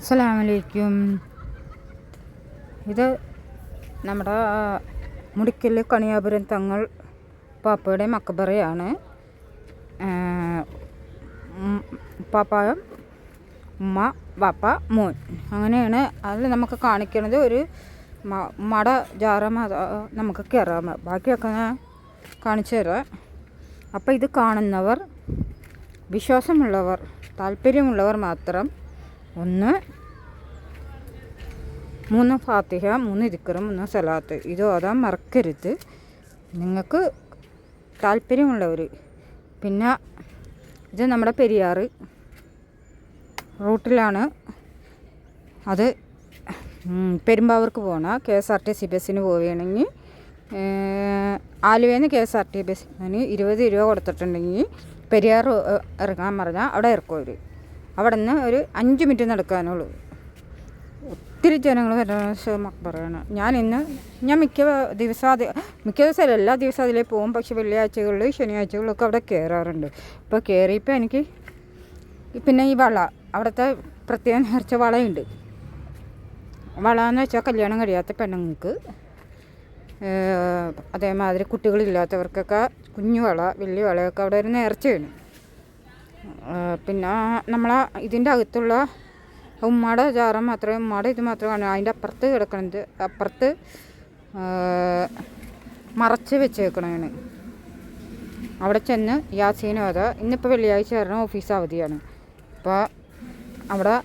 അസ്സലാമലൈക്കും. ഇത് നമ്മുടെ മുടിക്കൽ കണിയാപുരം തങ്ങൾ പാപ്പയുടെ മക്കബറയാണ് പാപ്പായ ഉമ്മ പാപ്പ മോൻ. അങ്ങനെയാണ് അതിൽ നമുക്ക് കാണിക്കുന്നത് ഒരു മട ജാറ നമുക്ക് കയറാം ബാക്കിയൊക്കെ ഞാൻ കാണിച്ചു തരാം. അപ്പോൾ ഇത് കാണുന്നവർ വിശ്വാസമുള്ളവർ താല്പര്യമുള്ളവർ മാത്രം ഒന്ന്. മൂന്ന് ഫാത്തിഹ മൂന്ന് ഇരിക്കറും മൂന്ന് സലാത്ത്. ഇത് ഓതാൻ മറക്കരുത്. നിങ്ങൾക്ക് താല്പര്യമുള്ളവർ പിന്നെ ഇത് നമ്മുടെ പെരിയാറ് റൂട്ടിലാണ്. അത് പെരുമ്പാവൂർക്ക് പോകണ K S R T C ബസ്സിന് പോവുകയാണെങ്കിൽ ആലുവയിൽ നിന്ന് കെ എസ് ആർ ടി ബസ്സിന് ഇരുപത് രൂപ കൊടുത്തിട്ടുണ്ടെങ്കിൽ പെരിയാർ ഇറങ്ങാൻ പറഞ്ഞാൽ അവിടെ ഇറക്കും അവർ അവിടെ നിന്ന് ഒരു അഞ്ച് മിനിറ്റ് നടക്കാനുള്ളൂ. ഒത്തിരി ജനങ്ങൾ മക്ബറയാണ് ഞാൻ ഇന്ന് ഞാൻ മിക്ക ദിവസം മിക്ക ദിവസം എല്ലാ ദിവസവും അതിലേ പോകും പക്ഷെ വെള്ളിയാഴ്ചകളിൽ ശനിയാഴ്ചകളിലൊക്കെ അവിടെ കയറാറുണ്ട് ഇപ്പോൾ കയറിയപ്പോൾ എനിക്ക് പിന്നെ ഈ വള അവിടുത്തെ പ്രത്യേകം നേർച്ച വളയുണ്ട്. വള എന്ന് വെച്ചാൽ കല്യാണം കഴിയാത്ത പെണ്ണുങ്ങൾക്ക് അതേമാതിരി കുട്ടികളില്ലാത്തവർക്കൊക്കെ കുഞ്ഞു വള വലിയ വളയൊക്കെ അവിടെ ഒരു നേർച്ചയാണ്. പിന്നെ നമ്മളെ ഇതിന്റെ അകത്തുള്ള ഉമ്മയുടെ ജാറം മാത്രമേ ഉമ്മയുടെ ഇത് മാത്രമേ കാണൂ അതിന്റെ അപ്പുറത്ത് കിടക്കണത് അപ്പുറത്ത് മറച്ച് വെച്ചേക്കണതാണ്. അവിടെ ചെന്ന് യാസീനും അതാ ഇന്നിപ്പോൾ വെള്ളിയാഴ്ച കാരണം ഓഫീസ് അവധിയാണ്. അപ്പോൾ അവിടെ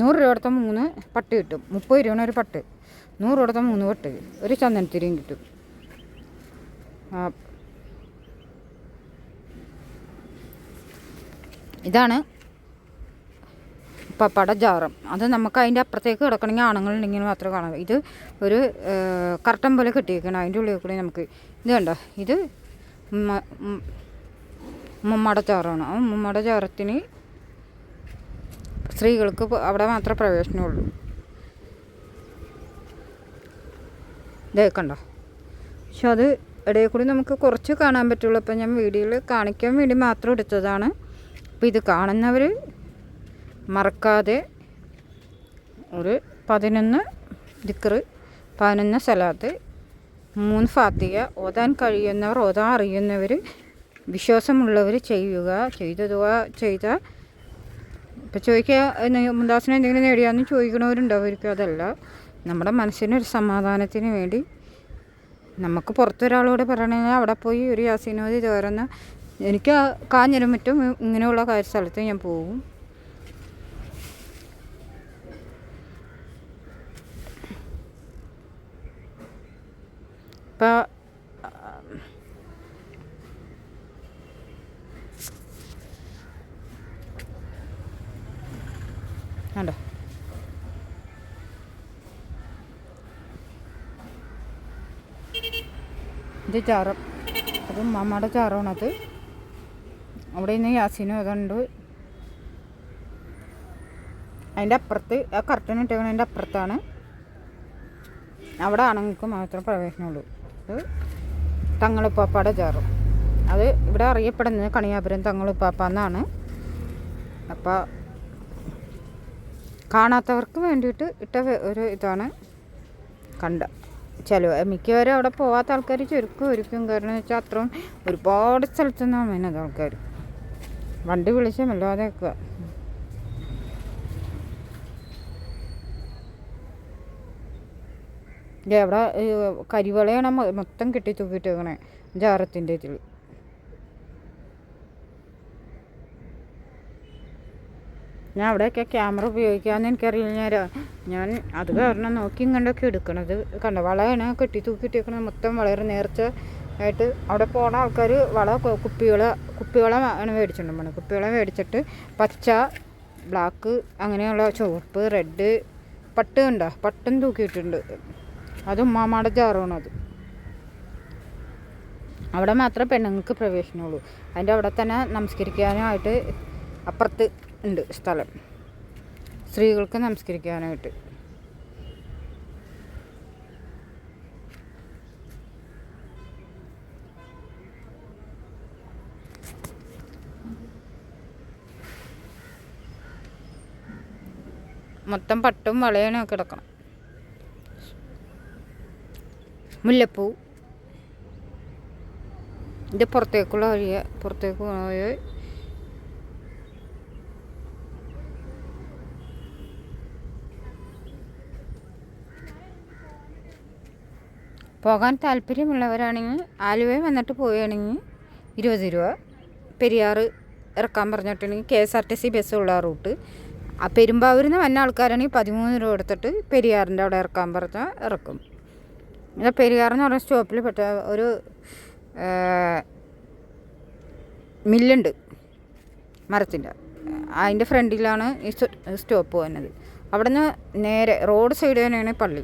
നൂറ് രൂപ കൊടുത്ത മൂന്ന് പട്ട് കിട്ടും. മുപ്പത് രൂപയാണ് ഒരു പട്ട്. നൂറ് കൊടുത്ത മൂന്ന് പട്ട്. ഒരു ചന്ദനത്തിരിയും കിട്ടും. ഇതാണ് പപ്പട ജാറം. അത് നമുക്ക് അതിന്റെ അപ്പുറത്തേക്ക് കിടക്കണമെങ്കിൽ ആണുങ്ങളുണ്ടെങ്കിൽ മാത്രമേ കാണാം ഇത് ഒരു കർട്ടൻ പോലെ കെട്ടിയിരിക്കണം അതിന്റെ ഉള്ളിൽ കൂടി നമുക്ക് ഇത് കണ്ടോ? ഇത് ഉമ്മ- ചാറാണ് ഉമ്മമ്മയുടെ ജാറാണ്. ആ ഉമ്മമ്മയുടെ ചാറത്തിന് സ്ത്രീകൾക്ക് അവിടെ മാത്രമേ പ്രവേശനമുള്ളൂ. ഇതേക്കണ്ടോ കണ്ടോ? പക്ഷെ അത് ഇടയിൽ കൂടി നമുക്ക് കുറച്ച് കാണാൻ പറ്റുള്ളൂ. അപ്പം ഞാൻ വീഡിയോയിൽ കാണിക്കാൻ വേണ്ടി മാത്രം എടുത്തതാണ്. അപ്പോൾ ഇത് കാണുന്നവർ മറക്കാതെ ഒരു പതിനൊന്ന് ദിക്കറ് പതിനൊന്ന് സലാത്ത് മൂന്ന് ഫാത്തിക ഓതാൻ കഴിയുന്നവർ ഓതാൻ അറിയുന്നവർ വിശ്വാസമുള്ളവർ ചെയ്യുക. ചെയ്തതുക ചെയ്ത ഇപ്പോൾ ചോദിക്കുക മുന്താസിനെ എന്തെങ്കിലും നേടിയാന്ന് ചോദിക്കണവരുണ്ടാവുമായിരിക്കും അതല്ല. നമ്മുടെ മനസ്സിനൊരു സമാധാനത്തിന് വേണ്ടി നമുക്ക് പുറത്തൊരാളോട് പറയണമെങ്കിൽ അവിടെ പോയി ഒരു യാസീനോദി ചേർന്ന് എനിക്ക് കാഞ്ഞിരം മറ്റും ഇങ്ങനെയുള്ള കാര്യ സ്ഥലത്ത് ഞാൻ പോകും. ഇപ്പം കണ്ടോ? ഇത് ചാറ്. അത് ചാറാണത്. അവിടെ നിന്ന് യാസീനും അതുണ്ട് അതിന്റെ അപ്പുറത്ത് ആ കർട്ടൻ ഇട്ടേക്കണതിന്റെ അപ്പുറത്താണ്. അവിടെ ആണുങ്ങൾക്ക് മാത്രമേ പ്രവേശനമുള്ളൂ അത് തങ്ങളുപ്പാപ്പയുടെ ചാറും അത് ഇവിടെ അറിയപ്പെടുന്നത് കണിയാപുരം തങ്ങളുപ്പാപ്പ എന്നാണ് അപ്പോൾ കാണാത്തവർക്ക് വേണ്ടിയിട്ട് ഇട്ട ഒരു ഇതാണ്. കണ്ട. ചില മിക്കവരും അവിടെ പോകാത്ത ആൾക്കാർ ചുരുക്കം ഒരുക്കും. കാരണം വെച്ചാൽ അത്രയും ഒരുപാട് സ്ഥലത്തു നിന്നാണ് ആൾക്കാർ വണ്ടി വിളിച്ച് മെല്ലാതെ നിൽക്കുക എവിടെ കരിവളയാണ് മൊത്തം കെട്ടി തൂക്കിയിട്ടേക്കണേ ജാറത്തിന്റെ ഇതിൽ ഞാൻ അവിടെയൊക്കെ ക്യാമറ ഉപയോഗിക്കാമെന്ന് എനിക്കറിയില്ല ഞാൻ ഞാൻ അത് കാരണം നോക്കി ഇങ്ങോട്ടൊക്കെ എടുക്കണത്. കണ്ട വളയാണ് കെട്ടി തൂക്കിയിട്ടേക്കണത്. മൊത്തം വളരെ നേർച്ച ആയിട്ട് അവിടെ പോണ ആൾക്കാർ വള കു- കുപ്പിവള ആണ് മേടിച്ചിട്ടുണ്ട് പോണത് കുപ്പിവള മേടിച്ചിട്ട് പച്ച ബ്ലാക്ക് അങ്ങനെയുള്ള ചുവപ്പ് റെഡ് പട്ട് ഉണ്ടോ പട്ടും തൂക്കിയിട്ടുണ്ട്. അത് ഉമ്മാമ്മയുടെ ജാറാണ് അത്. അവിടെ മാത്രമേ പെണ്ണുങ്ങൾക്ക് പ്രവേശനമുള്ളൂ. അതിന്റെ അവിടെ തന്നെ നമസ്കരിക്കാനായിട്ട് അപ്പുറത്ത് ഉണ്ട് സ്ഥലം. സ്ത്രീകൾക്ക് നമസ്കരിക്കാനായിട്ട്. മൊത്തം പട്ടും ഒക്കെ കിടക്കണം. മുല്ലപ്പൂ. ഇത് പുറത്തേക്കുള്ള വഴിയ. പുറത്തേക്ക് വഴി. പോകാൻ താല്പര്യമുള്ളവരാണെങ്കിൽ ആലുവയിൽ വന്നിട്ട് പോവുകയാണെങ്കിൽ ഇരുപത് രൂപ. പെരിയാറ് ഇറക്കാൻ പറഞ്ഞിട്ടുണ്ടെങ്കിൽ K S R T C ബസ്സുള്ള route. ആ പെരുമ്പാവൂരിൽ നിന്ന് വന്ന ആൾക്കാരാണെങ്കിൽ പതിമൂന്ന് രൂപ എടുത്തിട്ട് പെരിയാറിന്റെ അവിടെ ഇറക്കാൻ പറഞ്ഞാൽ ഇറക്കും. എന്നാൽ പെരിയാർ എന്ന് പറഞ്ഞ സ്റ്റോപ്പിൽ പെട്ട ഒരു മില്ലുണ്ട് മരത്തിന്റെ. അതിന്റെ ഫ്രണ്ടിലാണ് ഈ സ്റ്റോപ്പ് വന്നത്. അവിടെ നിന്ന് നേരെ റോഡ് സൈഡ് തന്നെയാണ് പള്ളി.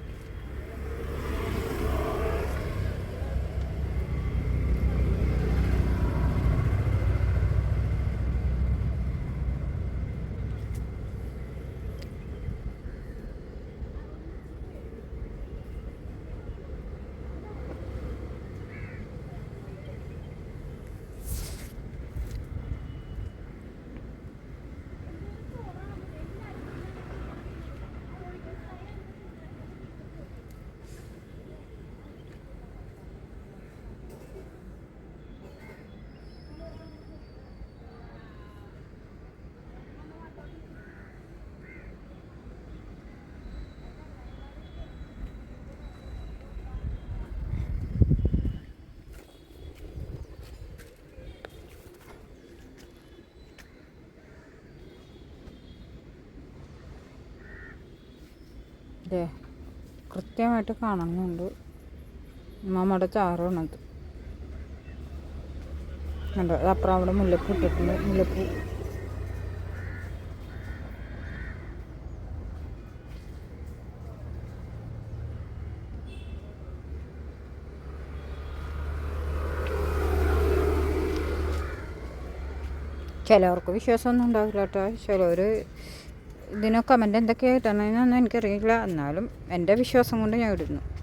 അതെ കൃത്യമായിട്ട് കാണുന്നുണ്ട് നമ്മുടെ ചാറാണത്. അത് അപ്പുറം അവിടെ മുല്ലപ്പൂ ഇട്ടിട്ടുണ്ട്. മുല്ലപ്പൂ. ചിലവർക്ക് വിശ്വാസമൊന്നും ഉണ്ടാവില്ല കേട്ടോ. ചിലവർ ഇതിന് കമന്റ് എന്തൊക്കെയായിട്ടാണെന്നൊന്നും എനിക്കറിയില്ല. എന്നാലും എന്റെ വിശ്വാസം കൊണ്ട് ഞാൻ ഇടുന്നു.